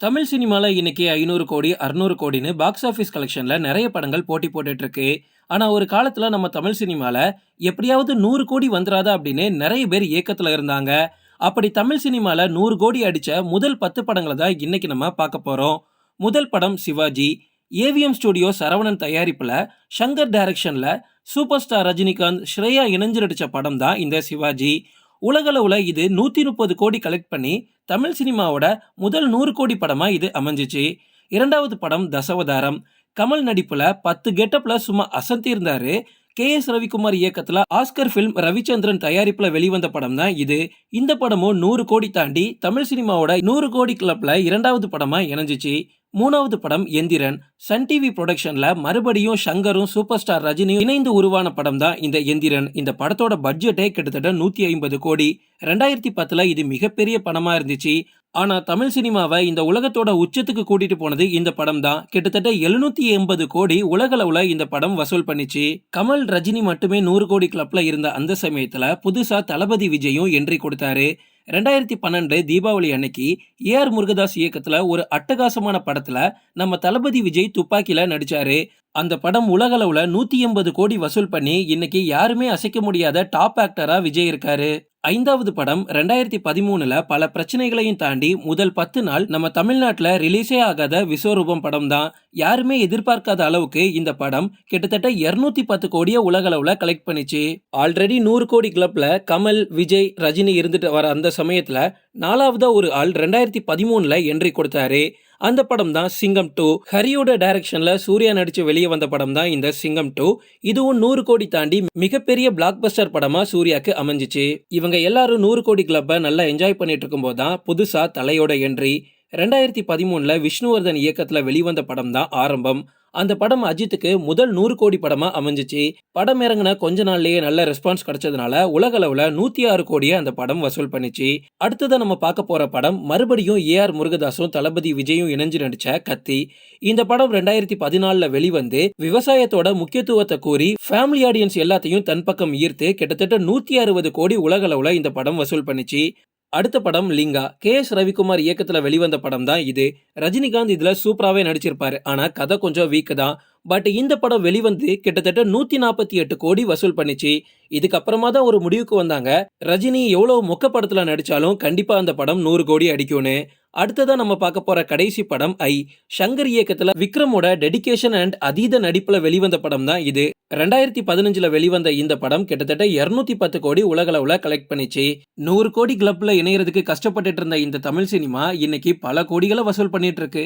தமிழ் சினிமாவில் இன்னைக்கு ஐநூறு கோடி அறுநூறு கோடின்னு பாக்ஸ் ஆஃபீஸ் கலெக்ஷனில் நிறைய படங்கள் போட்டி போட்டுட்ருக்கு. ஆனால் ஒரு காலத்தில் நம்ம தமிழ் சினிமாவில் எப்படியாவது நூறு கோடி வந்துடாதா அப்படின்னு நிறைய பேர் இயக்கத்தில் இருந்தாங்க. அப்படி தமிழ் சினிமாவில் நூறு கோடி அடித்த முதல் பத்து படங்களை தான் இன்றைக்கி நம்ம பார்க்க போகிறோம் முதல் படம் சிவாஜி. ஏவிஎம் ஸ்டுடியோ சரவணன் தயாரிப்பில் சங்கர் டைரக்ஷனில் சூப்பர் ஸ்டார் ரஜினிகாந்த் ஸ்ரேயா இணைஞ்சு நடித்த படம் தான் இந்த சிவாஜி. உலகளவுல இது நூத்தி முப்பது கோடி கலெக்ட் பண்ணி தமிழ் சினிமாவோட முதல் நூறு கோடி படமா இது அமைஞ்சிச்சு. இரண்டாவது படம் தசவதாரம். கமல் நடிப்புல பத்து கெட்டப்ல சும்மா அசத்தி இருந்தாரு கே எஸ் ரவிக்குமார் இயக்கத்துல ஆஸ்கர் ஃபிலிம் ரவிச்சந்திரன் தயாரிப்புல வெளிவந்த படம் தான் இது. இந்த படமும் நூறு கோடி தாண்டி தமிழ் சினிமாவோட நூறு கோடி கிளப்ல இரண்டாவது படமா இணைஞ்சிச்சு. மூணாவது படம் எந்திரன். சன் டிவி ப்ரொடக்ஷன்ல மறுபடியும் சங்கரும் சூப்பர் ஸ்டார் ரஜினியும் இணைந்து உருவான படம் தான் இந்த எந்திரன். இந்த படத்தோட பட்ஜெட்டே கிட்டத்தட்ட நூத்தி ஐம்பது கோடி. ரெண்டாயிரத்தி பத்துல இது மிகப்பெரிய படமா இருந்துச்சு. ஆனால் தமிழ் சினிமாவை இந்த உலகத்தோட உச்சத்துக்கு கூட்டிட்டு போனது இந்த படம் தான். கிட்டத்தட்ட எழுநூத்தி எண்பது கோடி உலகளவுல இந்த படம் வசூல் பண்ணிச்சு. கமல் ரஜினி மட்டுமே நூறு கோடி கிளப்ல இருந்த அந்த சமயத்துல புதுசா தளபதி விஜயும் என்ட்ரி கொடுத்தாரு. ரெண்டாயிரத்தி பன்னெண்டு தீபாவளி அன்னைக்கு ஏஆர் முருகதாஸ் இயக்கத்துல ஒரு அட்டகாசமான படத்துல நம்ம தளபதி விஜய் துப்பாக்கியில் நடிச்சாரு. அந்த படம் உலகளவுல நூத்தி எண்பது கோடி வசூல் பண்ணி இன்னைக்கு யாருமே அசைக்க முடியாத டாப் ஆக்டரா விஜய் இருக்காரு. ஐந்தாவது படம் ரெண்டாயிரத்தி பதிமூணுல பல பிரச்சனைகளையும் தாண்டி முதல் பத்து நாள் நம்ம தமிழ்நாட்டில் ரிலீஸே ஆகாத விஸ்வரூபம் படம் தான் யாருமே எதிர்பார்க்காத அளவுக்கு இந்த படம் கிட்டத்தட்ட இருநூத்தி பத்து கோடியை உலகளவில் கலெக்ட் பண்ணிச்சு. ஆல்ரெடி நூறு கோடி கிளப்ல கமல் விஜய் ரஜினி இருந்துட்டு வர அந்த சமயத்தில் நாலாவதா ஒரு ஆள் ரெண்டாயிரத்தி பதிமூணுல என்ட்ரி கொடுத்தாரு. அந்த படம் தான் சிங்கம் டூ. ஹரியோட டைரக்ஷன்ல சூர்யா நடிச்சு வெளியே வந்த படம் தான் இந்த சிங்கம் டூ. இதுவும் நூறு கோடி தாண்டி மிகப்பெரிய பிளாக் பஸ்டர் படமா சூர்யாக்கு அமைஞ்சிச்சு. இவங்க எல்லாரும் நூறு கோடி கிளப்பை நல்லா என்ஜாய் பண்ணிட்டு இருக்கும்போது தான் புதுசா தலையோட என்ட்ரி ரெண்டாயிரத்தி பதிமூணில் விஷ்ணுவர்தன் இயக்கத்தில் வெளிவந்த படம் தான் ஆரம்பம். அந்த படம் அஜித்துக்கு முதல் நூறு கோடி படமாக அமைஞ்சிச்சு. படம் இறங்கின கொஞ்ச நாள்லேயே நல்ல ரெஸ்பான்ஸ் கிடைச்சதுனால உலக அளவில் நூற்றி ஆறு கோடியை அந்த படம் வசூல் பண்ணிச்சு. அடுத்ததான் நம்ம பார்க்க போகிற படம் மறுபடியும் ஏஆர் முருகதாஸும் தளபதி விஜயும் இணைஞ்சு நடித்த கத்தி. இந்த படம் ரெண்டாயிரத்தி பதினாலில் வெளிவந்து விவசாயத்தோட முக்கியத்துவத்தை கூறி ஃபேமிலி ஆடியன்ஸ் எல்லாத்தையும் தன் பக்கம் ஈர்த்து கிட்டத்தட்ட நூற்றி அறுபது கோடி உலக அளவில் இந்த படம் வசூல் பண்ணிச்சு. அடுத்த படம் லிங்கா. கே. எஸ். ரவிக்குமார் இயக்கத்தில் வெளிவந்த படம் தான் இது. ரஜினிகாந்த் இதில் சூப்பராகவே நடிச்சிருப்பாரு. ஆனால் கதை கொஞ்சம் வீக்கு தான். பட் இந்த படம் வெளிவந்து கிட்டத்தட்ட நூற்றி நாற்பத்தி எட்டு கோடி வசூல் பண்ணிச்சு. இதுக்கப்புறமா தான் ஒரு முடிவுக்கு வந்தாங்க. ரஜினி எவ்வளோ மொக்க படத்தில் நடித்தாலும் கண்டிப்பாக அந்த படம் நூறு கோடி அடிக்கும்னு. அடுத்ததாக நம்ம பார்க்க போற கடைசி படம் ஐ. சங்கர் இயக்கத்துல விக்ரமோட டெடிகேஷன் அண்ட் அதீத நடிப்புல வெளிவந்த படம் தான் இது. ரெண்டாயிரத்தி பதினஞ்சுல வெளிவந்த இந்த படம் கிட்டத்தட்ட இருநூத்தி பத்து கோடி உலகளவுல கலெக்ட் பண்ணிச்சு. நூறு கோடி கிளப்ல இணையறதுக்கு கஷ்டப்பட்டுட்டு இருந்த இந்த தமிழ் சினிமா இன்னைக்கு பல கோடிகளை வசூல் பண்ணிட்டு இருக்கு.